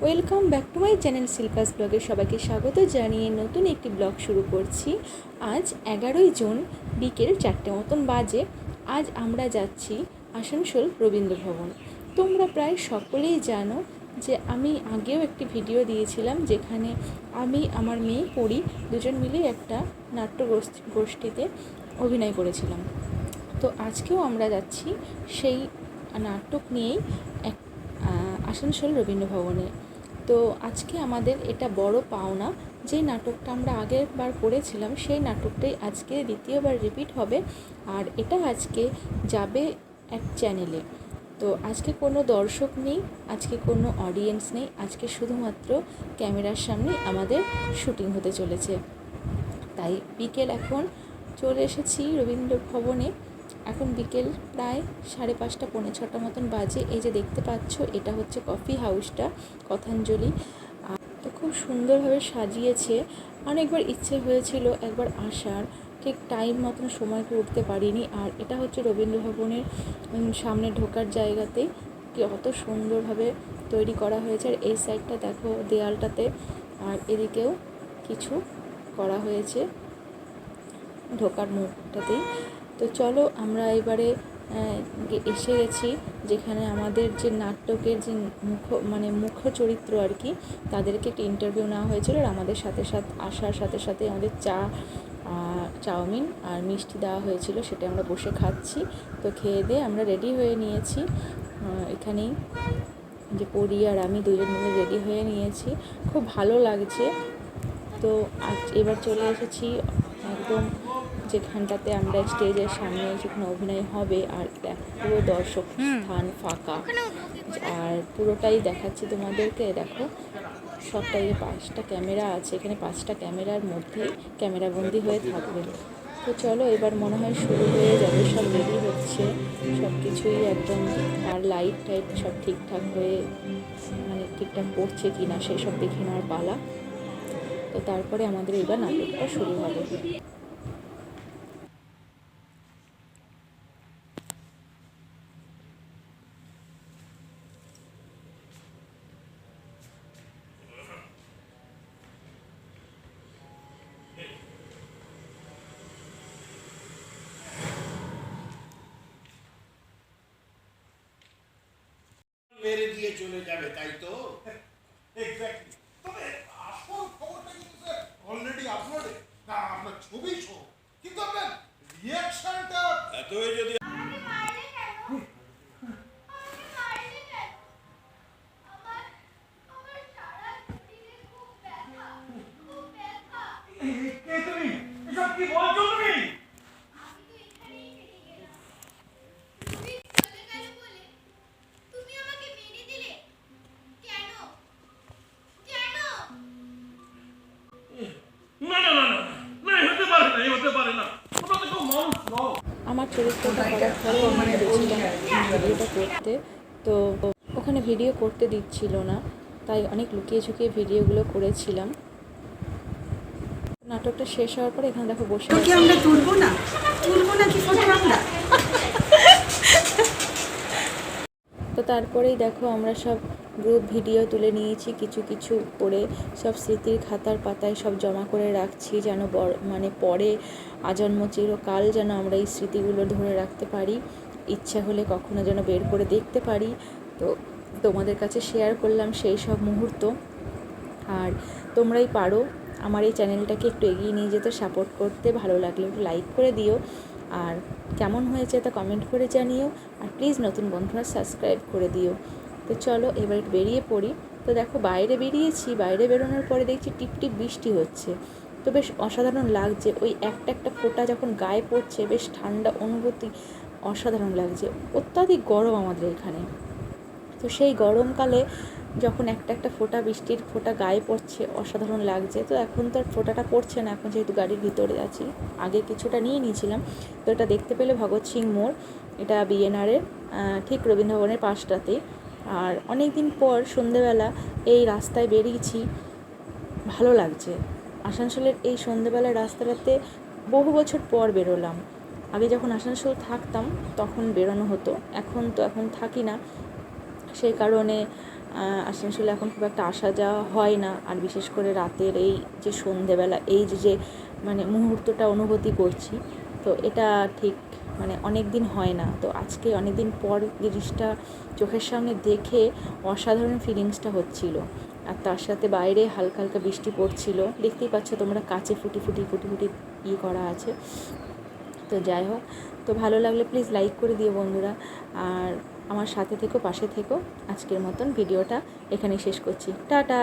Welcome back to my channel Shilpa's ব্লগে সবাইকে স্বাগত জানিয়ে নতুন একটি ব্লগ শুরু করছি। আজ এগারোই জুন, বিকেল চারটে মতন বাজে। আজ আমরা যাচ্ছি আসানসোল রবীন্দ্র ভবন তোমরা প্রায় সকলেই জানো যে আমি আগেও একটি ভিডিও দিয়েছিলাম যেখানে আমি, আমার মেয়ে পড়ি দুজন মিলে একটা নাট্য গোষ্ঠী- গোষ্ঠীতে অভিনয় করেছিলাম। তো আজকেও আমরা যাচ্ছি সেই নাটক নিয়েই এক আসানসোল রবীন্দ্র ভবনে তো আজকে আমাদের এটা বড় পাওনা যে নাটকটা আমরা আগের বার করেছিলাম, সেই নাটকটাই আজকে দ্বিতীয়বার রিপিট হবে, আর এটা আজকে যাবে এক চ্যানেলে তো আজকে কোনো দর্শক নেই, আজকে কোনো অডিয়েন্স নেই, আজকে শুধুমাত্র ক্যামেরার সামনে আমাদের শুটিং হতে চলেছে। তাই বিকেল এখন চলে এসেছি রবীন্দ্র ভবনে এখন বিকেল প্রায় সাড়ে পাঁচটা, পৌনে ছটা মতন বাজে। এই যে দেখতে পাচ্ছ, এটা হচ্ছে কফি হাউসটা, কথাঞ্জলি। তো খুব সুন্দরভাবে সাজিয়েছে। অনেকবার ইচ্ছে হয়েছিল একবার আসার। ঠিক টাইম মতন সময় করে উঠতে পারিনি। আর এটা হচ্ছে রবীন্দ্র ভবনের সামনে ঢোকার জায়গাতে। কি অত সুন্দরভাবে তৈরি করা হয়েছে। আর এই সাইডটা দেখো, দেয়ালটাতে। আর এদিকেও কিছু করা হয়েছে ঢোকার মুখটাতেই। তো চলো আমরা এবারে এসে গেছি যেখানে আমাদের যে নাটকের যে মুখ্য মানে মুখ্য চরিত্র আর কি, তাদেরকে একটা ইন্টারভিউ নেওয়া হয়েছিল আর আমাদের সাথে সাথে, আসার সাথে সাথে আমাদের চা চাউমিন আর মিষ্টি দেওয়া হয়েছিল সেটা আমরা বসে খাচ্ছি। তো খেয়ে দিয়ে আমরা রেডি হয়ে নিয়েছি। এখানেই যে পড়ি আর আমি দুজন মিলে রেডি হয়ে নিয়েছি। খুব ভালো লাগছে। তো আজ এবার চলে এসেছি একদম যেখানটাতে আমরা স্টেজের সামনে যেখানে অভিনয় হবে আর দেখ পুরো দর্শক স্থান ফাঁকা। আর পুরোটাই দেখাচ্ছি তোমাদেরকে দেখো। সবটাই পাঁচটা ক্যামেরা আছে এখানে পাঁচটা ক্যামেরার মধ্যেই ক্যামেরাবন্দি হয়ে থাকবে। তো চলো এবার মনে হয় শুরু হয়ে যাবে সব রেডি হচ্ছে। সব কিছুই একদম আর লাইট টাইট সব ঠিকঠাক হয়ে মানে ঠিকঠাক পড়ছে কি না সেসব দেখে নেওয়ার পালা। তো তারপরে আমাদের এবার নাটকটা শুরু হবে মেরে দিয়ে চলে যাবে তাই তো? এক্স্যাক্টলি চরিত্রটা করার পরে আমি গেছিলাম ভিডিওটা করতে। তো ওখানে ভিডিও করতে দিচ্ছিল না। তাই অনেক লুকিয়ে ঝুঁকিয়ে ভিডিওগুলো করেছিলাম। নাটকটা শেষ হওয়ার পরে এখানে দেখো বসে কি আমরা তুলবো না? তুলবো না কি ফটো আমরা? তো তারপরেই দেখো আমরা সব গ্রুপ ভিডিও তুলে নিয়েছি, কিছু কিছু করে সব স্মৃতির খাতার পাতায় সব জমা করে রাখছি যেন মানে পরে আজন্ম চিরকাল যেন আমরা এই স্মৃতিগুলো ধরে রাখতে পারি। ইচ্ছা হলে কখনো যেন বের করে দেখতে পারি। তো তোমাদের কাছে শেয়ার করলাম সেই সব মুহূর্ত। আর তোমরাই পারো আমার এই চ্যানেলটাকে একটু এগিয়ে নিয়ে যেতে সাপোর্ট করতে। ভালো লাগলে একটু লাইক করে দিও। আর কেমন হয়েছে তা কমেন্ট করে জানিও। আর প্লিজ নতুন বন্ধুরা সাবস্ক্রাইব করে দিও। তো চলো এবার বেরিয়ে পড়ি। তো দেখো বাইরে বেরিয়েছি, বাইরে বেরোনোর পরে দেখছি টিপ টিপ বৃষ্টি হচ্ছে। তো বেশ অসাধারণ লাগছে। ওই একটা একটা ফোঁটা যখন গায়ে পড়ছে, বেশ ঠান্ডা অনুভূতি অসাধারণ লাগছে। অত্যাধিক গরম আমাদের এখানে। তো সেই গরমকালে যখন একটা একটা ফোঁটা বৃষ্টির ফোঁটা গায়ে পড়ছে, অসাধারণ লাগছে। তো এখন তো আর ফোঁটাটা পড়ছে না, এখন যেহেতু গাড়ির ভিতরে আছি, আগে কিছুটা নিয়ে নিয়েছিলাম। তো এটা দেখতে পেলে ভগৎ সিং মোড়, এটা বিএনআরের ঠিক রবীন্দ্রভবনের পাশটাতে আর অনেক দিন পর সন্ধেবেলা এই রাস্তায় বেরিয়েছি, ভালো লাগছে। আসানসোলের এই সন্ধেবেলার রাস্তাটাতে বহু বছর পর বেরোলাম। আগে যখন আসানসোল থাকতাম, তখন বেরোনো হতো। এখন তো এখন থাকি না। সেই কারণে আসানসোলে এখন খুব একটা আসা যাওয়া হয় না। আর বিশেষ করে রাতের এই যে সন্ধেবেলা, এই যে মানে মুহূর্তটা অনুভূতি করছি, তো এটা ঠিক মানে অনেক দিন হয় না। তো আজকে অনেক দিন পর জিনিসটা চোখের সামনে দেখে অসাধারণ ফিলিংসটা হচ্ছিল। আর তার সাথে বাইরে হালকা হালকা বৃষ্টি পড়ছিল। দেখতেই পাচ্ছ তোমরা কাছে ফুটি ফুটি ফুটি ফুটি ইয়ে করা আছে। তো যাই হোক, তো ভালো লাগলে প্লিজ লাইক করে দিও বন্ধুরা। আর আমার সাথে থেকো, পাশে থেকো। আজকের মতন ভিডিওটা এখানেই শেষ করছি। টাটা!